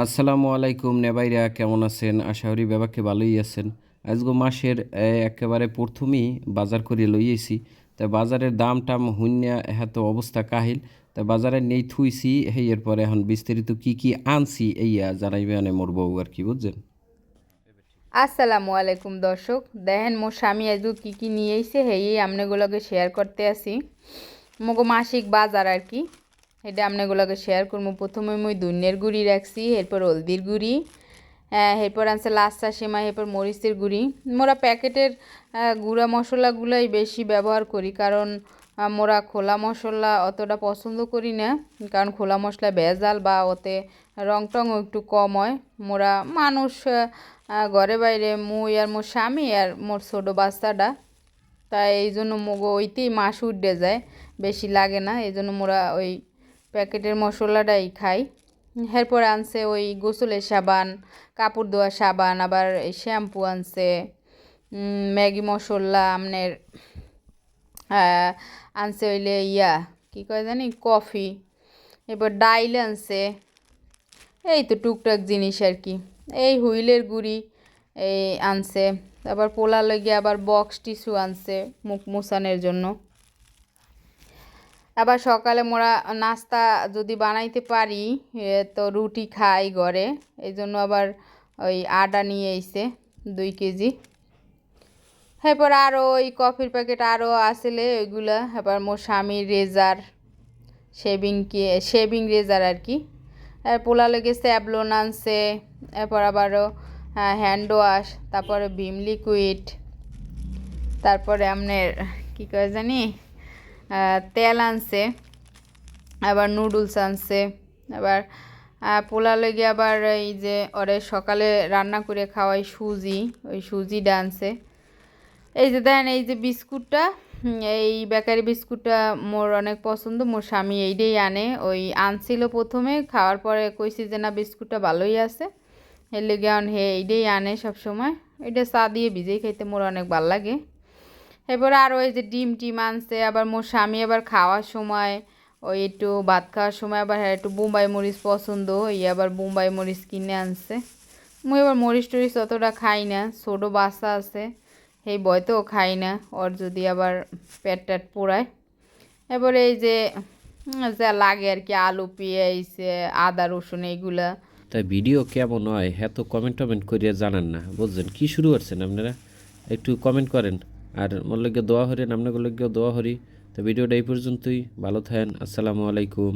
আসসালামু আলাইকুম নেবাইরা, কেমন আছেন? আশা ব্যাপারকে ভালোই আছেন। আজগো মাসের একেবারে প্রথমেই বাজার করে লইয়েছি তা বাজারের দাম টাম হুন্যা এত অবস্থা কাহিল। তা বাজারে নেই থুইছি, হেই, এরপরে এখন বিস্তারিত কি কি আনছি, এইয়া জানাইবে আনে মোর বউ, আর কি, বুঝছেন? আসসালামু আলাইকুম দর্শক, দেখেন মোর স্বামী আজকে কি, কী নিয়ে এসে হেই আমনেগুলোকে শেয়ার করতে আসি। মগো মাসিক বাজার আর কি। এটা আমনেগুলোকে শেয়ার করব। প্রথমে মুই দুনিয়ার গুড়ি রাখছি, এরপর হলদির গুড়ি হ্যাঁ এরপর আনছে লাচ্চা, সেমাই, এরপর মরিচের গুড়ি। মোরা প্যাকেটের গুঁড়া মশলাগুলোই বেশি ব্যবহার করি কারণ মোরা খোলা মশলা অতটা পছন্দ করি না। কারণ খোলা মশলা ভেজাল বা ওতে রং টংও একটু কম হয়। মোরা মানুষ ঘরে বাইরে মুই আর মোর স্বামী আর মোর ছোটো বাচ্চাটা, তাই এই জন্য মোগো ওইতেই মাস উঠে যায়, বেশি লাগে না। এই জন্য মোরা ওই প্যাকেটের মশলাটাই খাই। এরপর আনছে ওই গোসলের সাবান, কাপড় ধোয়ার সাবান, আবার শ্যাম্পু আনছে ম্যাগি মশলা, আমনের আনছে হইলে ইয়া, কি কয় জানি, কফি। এরপর ডাইল আনছে। এই তো টুকটাক জিনিস আর কি। এই হুইলের গুড়ি এই আনছে। তারপর পোলা লেগে আবার বক্স টিস্যু আনছে মুখ মুছানোর জন্য। আবার সকালে মোরা নাস্তা যদি বানাইতে পারি তো রুটি খাই ঘরে। এই জন্য আবার ওই আটা নিয়ে এসে দুই কেজি। এরপর আরও ওই কফির প্যাকেট আরও আসলে, ওইগুলা। এবার মোর স্বামীর রেজার, শেভিং কি, শেভিং রেজার আর কি। পোলা লেগে স্যাবলন আনছে এরপর আবারও হ্যান্ড ওয়াশ, তারপরে ভিম লিকুইড, তারপরে আপনার কী কয় জানি? তেল আনছে, আবার নুডলস আনছে, আবার পোলা লেগে আবার এই যে ওরে সকালে রান্না করে খাওয়াই সুজি, ওই সুজিটা আনছে। এই যে দেন, এই যে বিস্কুটটা এই বেকারি বিস্কুটটা মোর অনেক পছন্দ, মোর স্বামী এইটাই আনে। ওই আনছিল প্রথমে, খাওয়ার পরে কইছি যে না, বিস্কুটটা ভালোই আছে। এর লেগে হে, এইটাই আনে সব সময় এটা চা দিয়ে ভিজেই খাইতে মোর অনেক ভালো লাগে। এরপরে আরও ওই যে ডিম টিম আনছে, আবার মোর স্বামী আবার খাওয়ার সময়, ওই একটু ভাত খাওয়ার সময় আবার হ্যাঁ একটু বোম্বাই মরিচ পছন্দ ওই আবার বোম্বাই মরিচ কিনে আনছে। মুই আবার মরিচ টরিচ অতটা খাই না, ছোটো বাচ্চা আছে এই বয়তেও খাই না, ওর যদি আবার পেট টেট পোড়ায়। এবারে এই যে যা লাগে আর কি, আলু, পেঁয়াজ, আদা, রসুন এইগুলা। তাই ভিডিও কেমন হয় হ্যাঁ তো কমেন্ট টমেন্ট করিয়া জানান না, বুঝছেন? কি শুরু করছেন আপনারা? একটু কমেন্ট করেন। আর লগে দোয়া হরেন আপনাদের লগেও দোয়া হরি। তো ভিডিওটা এই পর্যন্তই, ভালো থাকেন, আসসালামু আলাইকুম।